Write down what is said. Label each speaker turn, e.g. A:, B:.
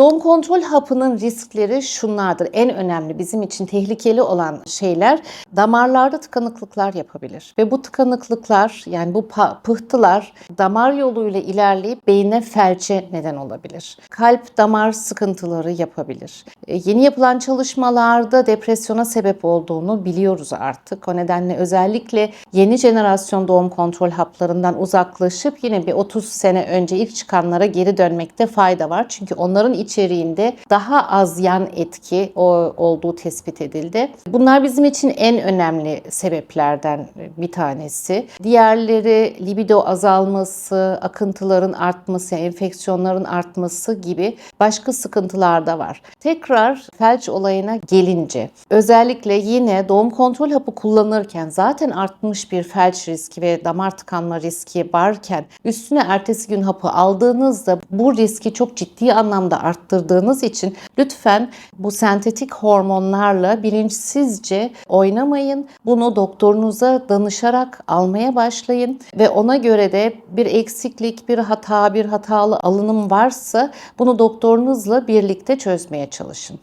A: Doğum kontrol hapının riskleri şunlardır. En önemli bizim için tehlikeli olan şeyler damarlarda tıkanıklıklar yapabilir. Ve bu tıkanıklıklar yani bu pıhtılar damar yoluyla ilerleyip beyine felce neden olabilir. Kalp damar sıkıntıları yapabilir. E, yeni yapılan çalışmalarda depresyona sebep olduğunu biliyoruz artık. O nedenle özellikle yeni jenerasyon doğum kontrol haplarından uzaklaşıp yine bir 30 sene önce ilk çıkanlara geri dönmekte fayda var. Çünkü onların içeriğinde daha az yan etki olduğu tespit edildi. Bunlar bizim için en önemli sebeplerden bir tanesi. Diğerleri libido azalması, akıntıların artması, enfeksiyonların artması gibi başka sıkıntılar da var. Tekrar felç olayına gelince özellikle yine doğum kontrol hapı kullanırken zaten artmış bir felç riski ve damar tıkanma riski varken üstüne ertesi gün hapı aldığınızda bu riski çok ciddi anlamda arttırdığınız için lütfen bu sentetik hormonlarla bilinçsizce oynamayın. Bunu doktorunuza danışarak almaya başlayın ve ona göre de bir eksiklik, bir hata, bir hatalı alınım varsa bunu doktorunuzla birlikte çözmeye çalışın.